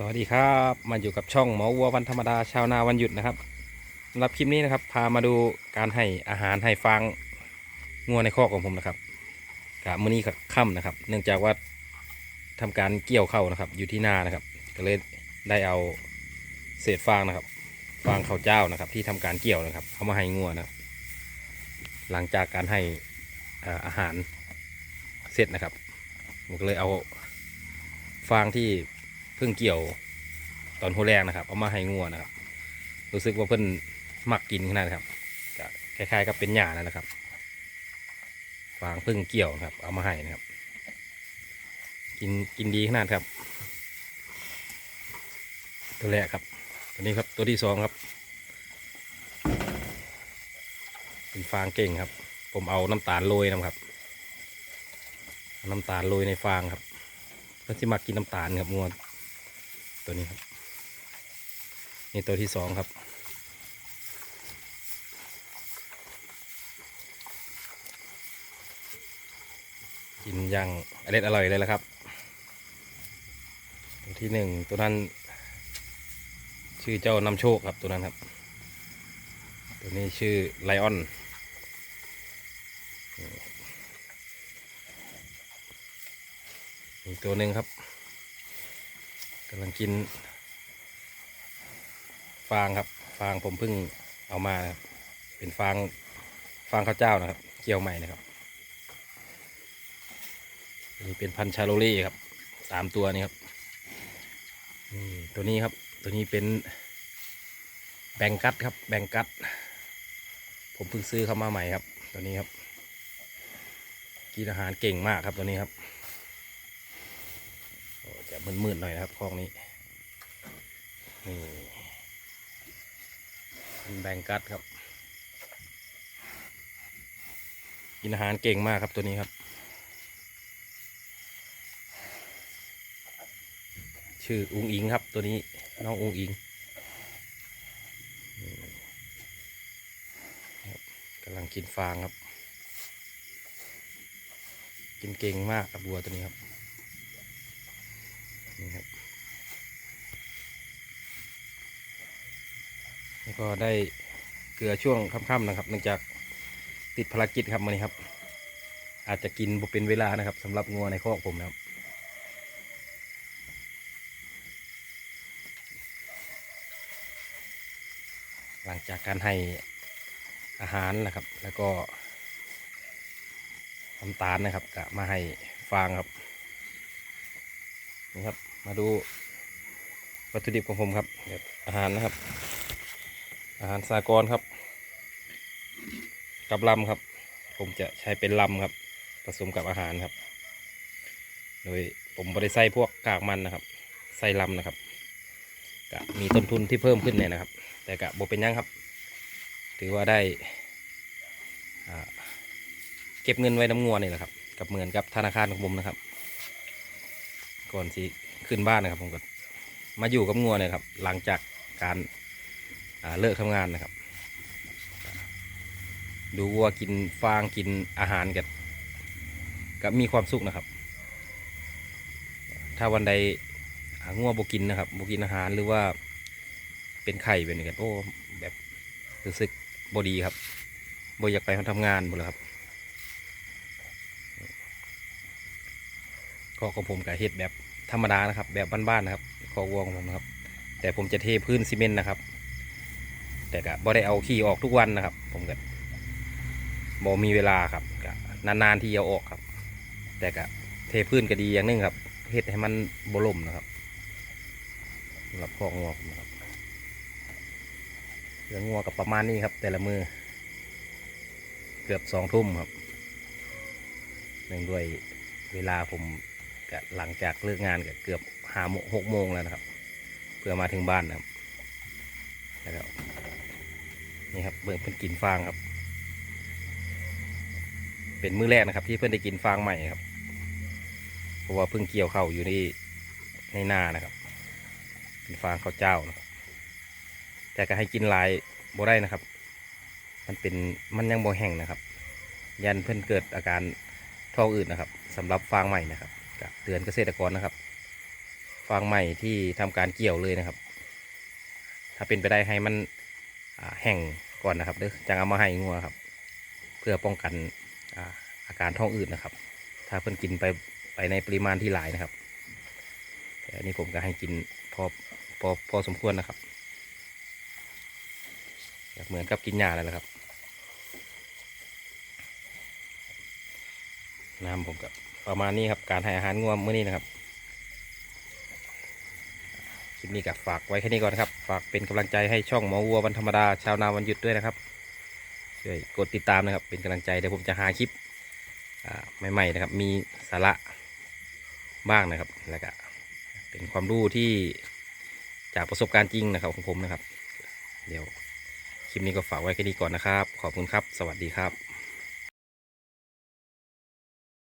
สวัสดีครับมาอยู่กับช่องหมอวัววันธรรมดาชาวนาวันหยุดนะครับสำหรับคลิปนี้นะครับ พามาดูการให้อาหารให้ฟางงัวในคอกของผมนะครับกะมื้อนี้กับค่ำนะครับ เนื่องจากว่าทำการเกี่ยวเข้านะครับ อยู่ที่นานะครับ ก็เลยได้เอาเศษฟางนะครับ ฟางข้าวเจ้านะครับ ที่ทำการเกี่ยวนะครับ เอามาให้งัวนะหลังจากการให้อาอาหารเสร็จนะครับผมก็เลยเอาฟางที่ เพิ่งเกี่ยวตอนหัวแรงนะครับ เอามาให้งัวนะครับ รู้สึกว่าเพิ่นมักกินขนาดนะครับคล้ายๆกับเป็นหญ้านั่นแหละครับฟางเพิ่งเกี่ยวครับ เอามาให้นะครับ กินกินดีขนาดครับ ตัวแรกครับ ตัวนี้ครับตัวที่สองครับ เป็นฟางเก่งครับ ผมเอาน้ำตาลโรยนะครับ น้ำตาลโรยในฟางครับเพื่อที่มากินน้ำตาลครับงัว ตัวนี้ครับนี่ตัวที่สองครับกินอย่างอร่อยอร่อยเลยละครับ ตัวที่หนึ่งตัวนั้น ชื่อเจ้านำโชคครับตัวนั้นครับ ตัวนี้ชื่อไลออนอีกตัวหนึ่งครับ กำลังกิน ฟางครับ ฟางผมเพิ่งเอามาครับเป็นฟางฟางข้าวเจ้านะครับ เกี่ยวใหม่นะครับนี่เป็นพันชาโลเล่ครับสามตัวนี้ครับนี่ตัวนี้ครับ ตัวนี้เป็นแบงกัดครับ แบงกัด ผมเพิ่งซื้อเข้ามาใหม่ครับ ตัวนี้ครับ กินอาหารเก่งมากครับตัวนี้ครับ มืดๆหน่อยนะครับคลองนี้ นี่เป็นแบงกัดครับ กินอาหารเก่งมากครับตัวนี้ครับ ชื่ออุงอิงครับตัวนี้น้องอุงอิงกำลังกินฟางครับ กินเก่งมากกับบัวตัวนี้ครับ นี่ครับ แล้ว ก็ได้เกลือช่วงค่ำๆนะครับ เนื่องจากติดภารกิจครับวันนี้ครับ อาจจะกินบ่เป็นเวลานะครับสำหรับงัวในคอกผมนะครับหลังจากการให้อาหารนะครับ แล้วก็น้ำตาลนะครับก็มาให้ฟางครับนี่ครับ มาดูวัตถุดิบของผมครับอาหารนะครับ อาหารสากรครับ กับลำครับ ผมจะใช้เป็นลำครับ ผสมกับอาหารครับ โดยผมบริใส่พวกกากมันนะครับ ใส่ลำนะครับกะมีต้นทุนที่เพิ่มขึ้นเนี่ยนะครับ แต่กะบเป็นยังครับ ถือว่าได้เก็บเงินไว้น้ำงัวนี่แหละครับ กับเหมือนกับธนาคารของผมนะครับ ก่อนสิขึ้นบ้านนะครับผมก็มาอยู่กับงัวเนี่ยครับ หลังจากการ เลิกทำงานนะครับ ดูวัวกินฟางกินอาหารกันก็มีความสุขนะครับ ถ้าวันใดหางัวบกินนะครับบกินอาหารหรือว่าเป็นไข่เป็นอย่างกันโอ้แบบรู้สึกบดีครับบอยากไปทำงานหมดเลยครับข้อของผมกับเฮ็ดแบบธรรมดานะครับ แบบบ้านๆนะครับคอวัวของผมนะครับ แต่ผมจะเทพื้นซีเมนต์นะครับ แต่ก็บ่ได้เอาขี้ออกทุกวันนะครับ ผมก็บ่มีเวลาครับก็นานๆที่เอาออกครับ แต่ก็เทพื้นก็ดีอย่างหนึงครับเฮ็ดให้มันบล่มนะครับสำหรับคองวผมนะครับเรื่องงัวกับประมาณนี้ครับ แต่ละมือ เกือบสองทุ่มครับเนื่องด้วยเวลาผมก็หลังจากเลิกงานก็เกือบห้าโมงหกโมงแล้วนะครับ เพื่อมาถึงบ้านนะครับแล้ว นี่ครับเบิ่งเพิ่นกินฟางครับ เป็นมือแรกนะครับ ที่เพิ่อนได้กินฟางใหม่ครับ เพราะว่าเพิ่งเกี่ยวเข้าอยู่ในในนานะครับ เป็นฟางข้าวเจ้านะครับ แต่ก็ให้กินหลายบ่ได้นะครับ มันเป็นมันยังบ่แห้งนะครับ ยันเพิ่อนเกิดอาการท้องอืดนะครับสำหรับฟางใหม่นะครับเตือนเกษตรกรนะครับ ฟางใหม่ที่ทำการเกี่ยวเลยนะครับ ถ้าเป็นไปได้ให้มัน แห้งก่อนนะครับเด้อจังเอามาให้งัวครับ เพื่อป้องกันอาการท้องอืดนะครับ ถ้าเพิ่นกินไปไปในปริมาณที่หลายนะครับแต่อันนี้ผมก็ให้กินพอพอพอสมควรนะครับเหมือนกับกินยาแล้วนะครับ น้ำผมกับประมาณนี้ครับการให้อาหารงัวมื้อนี้นะครับ ลิปนี้ก็ฝากไว้แค่นี้ก่อนครับ ฝากเป็นกำลังใจให้ช่องหมอวัววันธรรมดาชาวนาวันหยุดด้วยนะครับช่วยกดติดตามนะครับ เป็นกำลังใจเดี๋ยวผมจะหาคลิปใหม่ๆนะครับ มีสาระบ้างนะครับ แล้วก็เป็นความรู้ที่จากประสบการณ์จริงนะครับของผมนะครับ เดี๋ยวคลิปนี้ก็ฝากไว้แค่นี้ก่อนนะครับ ขอบคุณครับ สวัสดีครับ